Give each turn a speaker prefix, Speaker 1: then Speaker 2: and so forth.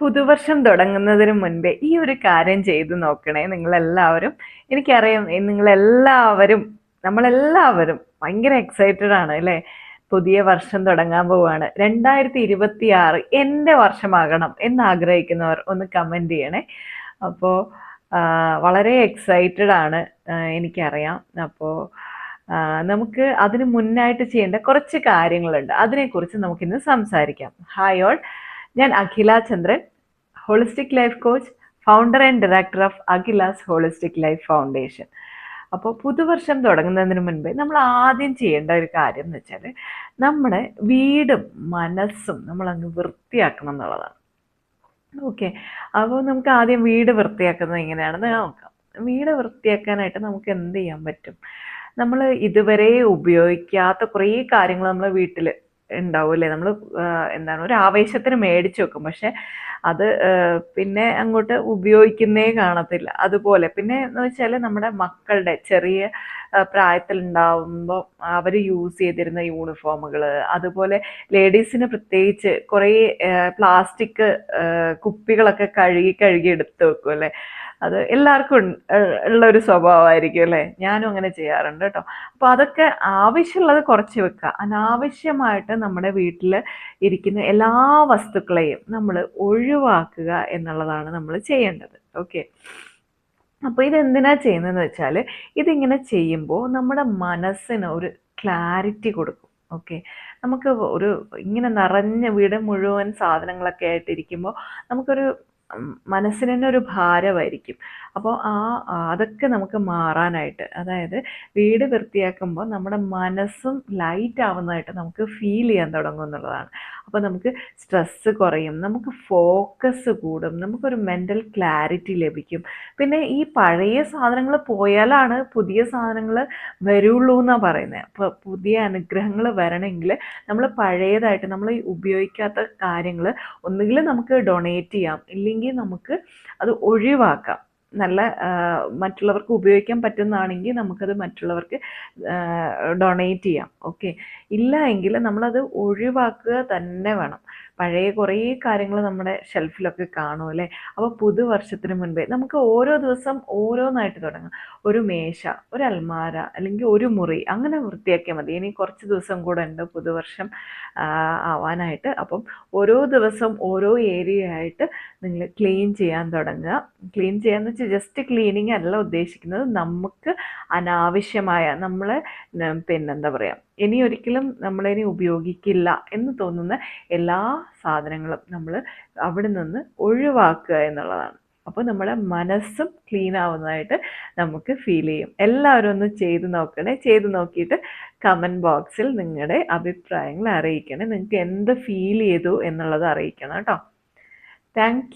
Speaker 1: പുതുവർഷം തുടങ്ങുന്നതിന് മുൻപേ ഈ ഒരു കാര്യം ചെയ്തു നോക്കണേ നിങ്ങളെല്ലാവരും. എനിക്കറിയാം നിങ്ങളെല്ലാവരും നമ്മളെല്ലാവരും ഭയങ്കര എക്സൈറ്റഡ് ആണ് അല്ലേ? പുതിയ വർഷം തുടങ്ങാൻ പോവാണ്. രണ്ടായിരത്തി ഇരുപത്തി ആറ് എന്റെ വർഷമാകണം എന്ന് ആഗ്രഹിക്കുന്നവർ ഒന്ന് കമന്റ് ചെയ്യണേ. അപ്പോൾ വളരെ എക്സൈറ്റഡ് ആണ് എനിക്കറിയാം. അപ്പോൾ നമുക്ക് അതിന് മുന്നായിട്ട് ചെയ്യേണ്ട കുറച്ച് കാര്യങ്ങളുണ്ട്. അതിനെക്കുറിച്ച് നമുക്കിന്ന് സംസാരിക്കാം. ഹായ് ഓൾ ഞാൻ Akhila Chandran holistic life coach founder and director of Akhila's holistic life foundation അപ്പോൾ പുതുവർഷം തുടങ്ങുന്നതിന് മുൻപേ നമ്മൾ ആദ്യം ചെയ്യേണ്ട ഒരു കാര്യം എന്ന് വെച്ചാൽ നമ്മുടെ വീടും മനസ്സും നമ്മളങ്ങ് വൃത്തിയാക്കണം എന്നുള്ളതാണ്. ഓക്കെ അപ്പോൾ നമുക്ക് ആദ്യം വീട് വൃത്തിയാക്കുന്നത് എങ്ങനെയാണെന്ന് നോക്കാം. വീട് വൃത്തിയാക്കാനായിട്ട് നമുക്ക് എന്ത് ചെയ്യാൻ പറ്റും? നമ്മൾ ഇതുവരെ ഉപയോഗിക്കാത്ത കുറേ കാര്യങ്ങൾ നമ്മൾ വീട്ടിൽ ഉണ്ടാവും നമ്മൾ എന്താണ് ഒരു ആവേശത്തിന് മേടിച്ചു വെക്കും. പക്ഷെ അത് പിന്നെ അങ്ങോട്ട് ഉപയോഗിക്കുന്നേ കാണത്തില്ല. അതുപോലെ പിന്നെ എന്ന് വെച്ചാൽ നമ്മുടെ മക്കളുടെ ചെറിയ പ്രായത്തിൽ പ്രായത്തിലുണ്ടാവുമ്പോൾ അവർ യൂസ് ചെയ്തിരുന്ന യൂണിഫോമുകൾ അതുപോലെ ലേഡീസിന് പ്രത്യേകിച്ച് കുറേ പ്ലാസ്റ്റിക് കുപ്പികളൊക്കെ കഴുകി കഴുകി എടുത്ത് വെക്കും അല്ലേ? അത് എല്ലാവർക്കും ഉള്ള ഒരു സ്വഭാവമായിരിക്കും അല്ലേ? ഞാനും അങ്ങനെ ചെയ്യാറുണ്ട് കേട്ടോ. അപ്പോൾ അതൊക്കെ ആവശ്യമുള്ളത് കുറച്ച് വെക്കുക. അനാവശ്യമായിട്ട് നമ്മുടെ വീട്ടിൽ ഇരിക്കുന്ന എല്ലാ വസ്തുക്കളെയും നമ്മൾ ഒഴിവാക്കുക എന്നുള്ളതാണ് നമ്മൾ ചെയ്യേണ്ടത്. ഓക്കെ. അപ്പോൾ ഇതെന്തിനാ ചെയ്യുന്നതെന്ന് വെച്ചാൽ ഇതിങ്ങനെ ചെയ്യുമ്പോൾ നമ്മുടെ മനസ്സിന് ഒരു ക്ലാരിറ്റി കൊടുക്കും. ഓക്കെ. നമുക്ക് ഒരു ഇങ്ങനെ നിറഞ്ഞ വീട് മുഴുവൻ സാധനങ്ങളൊക്കെ ആയിട്ടിരിക്കുമ്പോൾ നമുക്കൊരു മനസ്സിന് തന്നെ ഒരു ഭാരമായിരിക്കും. അപ്പോൾ ആ അതൊക്കെ നമുക്ക് മാറാനായിട്ട് അതായത് വീട് വൃത്തിയാക്കുമ്പോൾ നമ്മുടെ മനസ്സും ലൈറ്റ് ആവുന്നതായിട്ട് നമുക്ക് ഫീൽ ചെയ്യാൻ തുടങ്ങും എന്നുള്ളതാണ്. അപ്പോൾ നമുക്ക് സ്ട്രെസ്സ് കുറയും നമുക്ക് ഫോക്കസ് കൂടും നമുക്കൊരു മെന്റൽ ക്ലാരിറ്റി ലഭിക്കും. പിന്നെ ഈ പഴയ സാധനങ്ങൾ പോയാലാണ് പുതിയ സാധനങ്ങൾ വരുള്ളൂ എന്നാണ് പറയുന്നത് അപ്പോൾ പുതിയ അനുഗ്രഹങ്ങൾ വരണമെങ്കിൽ നമ്മൾ പഴയതായിട്ട് നമ്മൾ ഉപയോഗിക്കാത്ത കാര്യങ്ങൾ ഒന്നുകിൽ നമുക്ക് ഡൊണേറ്റ് ചെയ്യാം ഇല്ലെങ്കിൽ നമുക്ക് അത് ഒഴിവാക്കാം. നല്ല മറ്റുള്ളവർക്ക് ഉപയോഗിക്കാൻ പറ്റുന്നതാണെങ്കിൽ നമുക്കത് മറ്റുള്ളവർക്ക് ഡൊണേറ്റ് ചെയ്യാം. ഓക്കെ. ഇല്ല എങ്കിൽ നമ്മളത് ഒഴിവാക്കുക തന്നെ വേണം. പഴയ കുറേ കാര്യങ്ങൾ നമ്മുടെ ഷെൽഫിലൊക്കെ കാണും അല്ലേ? അപ്പോൾ പുതുവർഷത്തിന് മുൻപേ നമുക്ക് ഓരോ ദിവസം ഓരോന്നായിട്ട് തുടങ്ങാം. ഒരു മേശ ഒരു അൽമാര അല്ലെങ്കിൽ ഒരു മുറി അങ്ങനെ വൃത്തിയാക്കിയാൽ മതി. ഇനി കുറച്ച് ദിവസം കൂടെ ഉണ്ട് പുതുവർഷം ആവാനായിട്ട്. അപ്പം ഓരോ ദിവസം ഓരോ ഏരിയ ആയിട്ട് നിങ്ങൾ ക്ലീൻ ചെയ്യാൻ തുടങ്ങുക. ക്ലീൻ ചെയ്യാന്ന് വെച്ചാൽ ജസ്റ്റ് ക്ലീനിങ് അല്ല ഉദ്ദേശിക്കുന്നത്. നമുക്ക് അനാവശ്യമായ നമ്മൾ പിന്നെന്താ പറയുക ഇനി ഒരിക്കലും നമ്മളിനി ഉപയോഗിക്കില്ല എന്ന് തോന്നുന്ന എല്ലാ സാധനങ്ങളും നമ്മൾ അവിടെ നിന്ന് ഒഴിവാക്കുക എന്നുള്ളതാണ്. അപ്പോൾ നമ്മുടെ മനസ്സും ക്ലീൻ ആവുന്നതായിട്ട് നമുക്ക് ഫീൽ ചെയ്യും. എല്ലാവരും ഒന്ന് ചെയ്ത് നോക്കണേ. ചെയ്ത് നോക്കിയിട്ട് കമന്റ് ബോക്സിൽ നിങ്ങളുടെ അഭിപ്രായങ്ങൾ അറിയിക്കണേ. നിങ്ങൾക്ക് എന്ത് ഫീൽ ചെയ്തു എന്നുള്ളത് അറിയിക്കണം കേട്ടോ. താങ്ക്